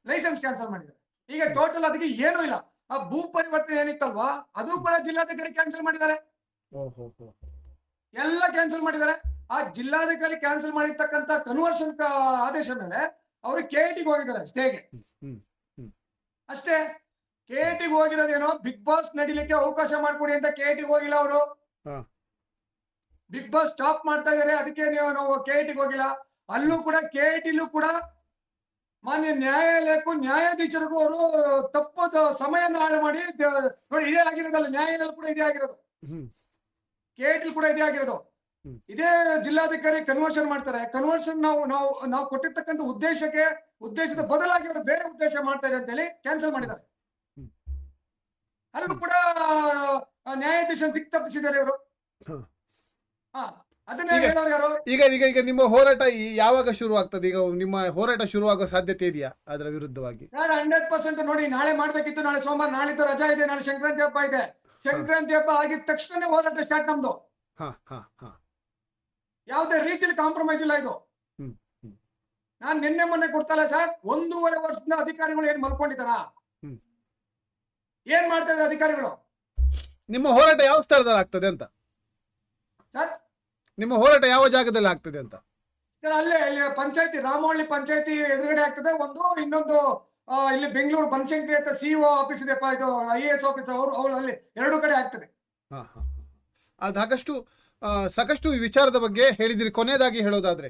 ಲೈಸೆನ್ಸ್ ಕ್ಯಾನ್ಸಲ್ ಮಾಡಿದ್ದಾರೆ ಈಗ ಟೋಟಲ್ ಅದಕ್ಕೆ ಏನೂ ಇಲ್ಲ ಆ ಭೂ ಪರಿವರ್ತನೆ ಏನಿತ್ತಲ್ವಾ? ಅದು ಕೂಡ ಜಿಲ್ಲಾಧಿಕಾರಿ ಕ್ಯಾನ್ಸಲ್ ಮಾಡಿದ್ದಾರೆ. ಎಲ್ಲ ಕ್ಯಾನ್ಸಲ್ ಮಾಡಿದ್ದಾರೆ. ಆ ಜಿಲ್ಲಾಧಿಕಾರಿ ಕ್ಯಾನ್ಸಲ್ ಮಾಡಿರ್ತಕ್ಕಂತ ಕನ್ವರ್ಷನ್ ಆದೇಶ ಮೇಲೆ ಅವರು ಕೆ ಟಿಗೆ ಹೋಗಿದ್ದಾರೆ ಸ್ಟೇಗೆ ಅಷ್ಟೇ. ಕೆ ಟಿಗೆ ಹೋಗಿರೋದೇನೋ ಬಿಗ್ ಬಾಸ್ ನಡಿಲಿಕ್ಕೆ ಅವಕಾಶ ಮಾಡ್ಕೊಡಿ ಅಂತ ಕೆ ಟಿಗೆ ಹೋಗಿಲ್ಲ ಅವರು. ಬಿಗ್ ಬಾಸ್ ಸ್ಟಾಪ್ ಮಾಡ್ತಾ ಇದಾರೆ. ಅದಕ್ಕೆ ನೀವು ನಾವು ಕೆ ಟಿಗೆ ಹೋಗಿಲ್ಲ. ಅಲ್ಲೂ ಕೂಡ ಕೆ ಟಿಲೂ ಕೂಡ ಮಾನ್ಯ ನ್ಯಾಯಾಲಯಕ್ಕೂ ನ್ಯಾಯಾಧೀಶರಿಗೂ ಅವರು ತಪ್ಪದ ಸಮಯ ಹಾಳು ಮಾಡಿ ನೋಡಿ ಇದೇ ಆಗಿರೋದಲ್ಲ ನ್ಯಾಯಾಲಯ ಕೂಡ ಇದೇ ಆಗಿರೋದು. ಕೆಟಿ ಕೂಡ ಇದೇ ಆಗಿರೋದು. ಇದೇ ಜಿಲ್ಲಾಧಿಕಾರಿ ಕನ್ವರ್ಷನ್ ಮಾಡ್ತಾರೆ. ಕನ್ವರ್ಷನ್ ನಾವು ನಾವು ನಾವು ಕೊಟ್ಟಿರ್ತಕ್ಕಂಥ ಉದ್ದೇಶಕ್ಕೆ ಉದ್ದೇಶದ ಬದಲಾಗಿ ಅವರು ಬೇರೆ ಉದ್ದೇಶ ಮಾಡ್ತಾರೆ ಅಂತ ಹೇಳಿ ಕ್ಯಾನ್ಸಲ್ ಮಾಡಿದ್ದಾರೆ. ಅಲ್ಲೂ ಕೂಡ ನ್ಯಾಯಾಧೀಶ ದಿಕ್ ತಪ್ಪಿಸಿದ್ದಾರೆ ಇವರು. ಹ. ಈಗ- ಯಾರು? ಈಗ ಈಗ ಈಗ ನಿಮ್ಮ ಹೋರಾಟ ಯಾವಾಗ ಶುರು ಆಗ್ತದೆ ಈಗ ನಿಮ್ಮ ಹೋರಾಟ ಶುರುವಾಗೋ ಸಾಧ್ಯತೆ ಇದೆಯಾ ಅದರ ವಿರುದ್ಧವಾಗಿ? ಸರ್ ಹಂಡ್ರೆಡ್ ಪರ್ಸೆಂಟ್ ನೋಡಿ ನಾಳೆ ಮಾಡ್ಬೇಕಿತ್ತು ನಾಳೆ ಸೋಮವಾರ ನಾಳಿದ್ದು ರಜಾ ಇದೆ ನಾಳೆ ಸಂಕ್ರಾಂತಿ ಹಬ್ಬ ಇದೆ. ಸಂಕ್ರಾಂತಿ ಹಬ್ಬ ಆಗಿದ ತಕ್ಷಣ ಹೋರಾಟ ಸ್ಟಾರ್ಟ್ ನಮ್ದು. ಹಾ ಹಾ ಹಾ. ಯಾವುದೇ ರೀತಿಯಲ್ಲಿ ಕಾಂಪ್ರಮೈಸ್ ಇಲ್ಲ ಇದು. ನಾನ್ ನಿನ್ನೆ ಮೊನ್ನೆ ಕೊಡ್ತಲ್ಲ ಸರ್ ಒಂದೂವರೆ ವರ್ಷದಿಂದ ಅಧಿಕಾರಿಗಳು ಏನ್ ಮಲ್ಕೊಂಡಿದಾರ. ಏನ್ ಮಾಡ್ತಾ ಇದ್ದಾರೆ ಅಧಿಕಾರಿಗಳು? ನಿಮ್ಮ ಹೋರಾಟ ಯಾವ ಸ್ಥಳದಲ್ಲಿ ಆಗ್ತದೆ ಅಂತ? ಸರ್ ನಿಮ್ಮ ಹೋರಾಟ ಯಾವ ಜಾಗದಲ್ಲಿ ಆಗ್ತದೆ ಅಂತ? ಸರ್ ಅಲ್ಲೇ ಇಲ್ಲಿ ಪಂಚಾಯತಿ ರಾಮವಳ್ಳಿ ಪಂಚಾಯತಿ ಎದುರುಗಡೆ ಆಗ್ತದೆ. ಒಂದು ಇನ್ನೊಂದು ಇಲ್ಲಿ ಬೆಂಗಳೂರು ಬನಶಂಕರಿ ಅಂತ ಸಿಒ ಆಫೀಸ್ ಇದೆ. ಇದು ಐ ಎ ಎಸ್ ಆಫೀಸ್ ಅವರು ಅವ್ರು ಅಲ್ಲಿ ಎರಡು ಕಡೆ ಆಗ್ತದೆ. ಹಾ ಹಾ ಅದು ಸಾಕಷ್ಟು ಈ ವಿಚಾರದ ಬಗ್ಗೆ ಹೇಳಿದಿರಿ. ಕೊನೆಯದಾಗಿ ಹೇಳೋದಾದ್ರೆ.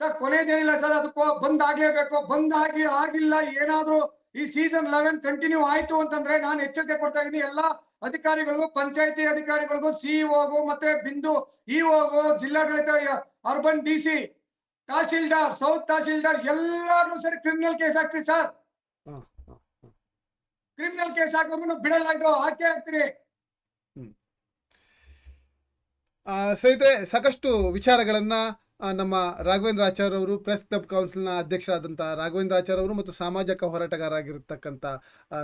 ಸರ್ ಕೊನೆಯದೇನಿಲ್ಲ ಸರ್ ಅದಕ್ಕೂ ಬಂದ್ ಆಗ್ಲೇಬೇಕು ಬಂದ್ ಆಗಿ ಆಗಿಲ್ಲ ಏನಾದ್ರೂ ಈ ಸೀಸನ್ ಲೆವೆನ್ ಕಂಟಿನ್ಯೂ ಆಯ್ತು ಅಂತಂದ್ರೆ ನಾನು ಎಚ್ಚರಿಕೆ ಕೊಡ್ತಾ ಇದ್ದೀನಿ. ಎಲ್ಲಾ ಅಧಿಕಾರಿಗಳಿಗೂ ಪಂಚಾಯತಿ ಅಧಿಕಾರಿಗಳಿಗೂ ಸಿಇಒಗೂ ಮತ್ತೆ ಬಿಂದು ಇಒಗೂ ಜಿಲ್ಲಾಡಳಿತ urban D C tahsildar south tahsildar ಎಲ್ಲರೂ ಸರಿ ಕ್ರಿಮಿನಲ್ ಕೇಸ್ ಹಾಕ್ತಿ ಸರ್. ಕ್ರಿಮಿನಲ್ ಕೇಸ್ ಹಾಕೋರ್ಗು ಬಿಡಲ್ಲ ಇದು. ಹಾಕಿ ಹಾಕ್ತೀರಿ ಸಹಿತ್ರೆ ಸ್ನೇಹಿತರೆ ಸಾಕಷ್ಟು ವಿಚಾರಗಳನ್ನ ನಮ್ಮ ರಾಘವೇಂದ್ರ ಆಚಾರ್ಯ ಅವರು ಪ್ರೆಸ್ ಕ್ಲಬ್ ಕೌನ್ಸಿಲ್ನ ಅಧ್ಯಕ್ಷರಾದಂಥ ರಾಘವೇಂದ್ರ ಆಚಾರ್ಯ ಅವರು ಮತ್ತು ಸಾಮಾಜಿಕ ಹೋರಾಟಗಾರರಾಗಿರ್ತಕ್ಕಂಥ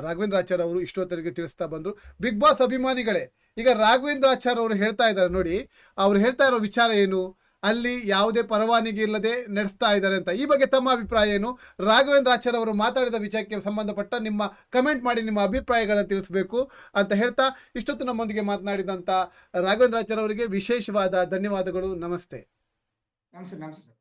ರಾಘವೇಂದ್ರ ಆಚಾರ್ಯ ಅವರು ಇಷ್ಟೊತ್ತರಿಗೆ ತಿಳಿಸ್ತಾ ಬಂದರು. ಬಿಗ್ ಬಾಸ್ ಅಭಿಮಾನಿಗಳೇ, ಈಗ ರಾಘವೇಂದ್ರ ಆಚಾರ್ಯ ಅವರು ಹೇಳ್ತಾ ಇದ್ದಾರೆ ನೋಡಿ, ಅವ್ರು ಹೇಳ್ತಾ ಇರೋ ವಿಚಾರ ಏನು? ಅಲ್ಲಿ ಯಾವುದೇ ಪರವಾನಗಿ ಇಲ್ಲದೆ ನಡೆಸ್ತಾ ಇದ್ದಾರೆ ಅಂತ. ಈ ಬಗ್ಗೆ ತಮ್ಮ ಅಭಿಪ್ರಾಯ ಏನು? ರಾಘವೇಂದ್ರ ಆಚಾರ್ಯ ಅವರು ಮಾತಾಡಿದ ವಿಷಯಕ್ಕೆ ಸಂಬಂಧಪಟ್ಟ ನಿಮ್ಮ ಕಮೆಂಟ್ ಮಾಡಿ, ನಿಮ್ಮ ಅಭಿಪ್ರಾಯಗಳನ್ನು ತಿಳಿಸಬೇಕು ಅಂತ ಹೇಳ್ತಾ ಇಷ್ಟೊತ್ತು ನಮ್ಮೊಂದಿಗೆ ಮಾತನಾಡಿದಂಥ ರಾಘವೇಂದ್ರ ಆಚಾರ್ಯ ಅವರಿಗೆ ವಿಶೇಷವಾದ ಧನ್ಯವಾದಗಳು. ನಮಸ್ತೆ. नमस्ते नमस्ते सर।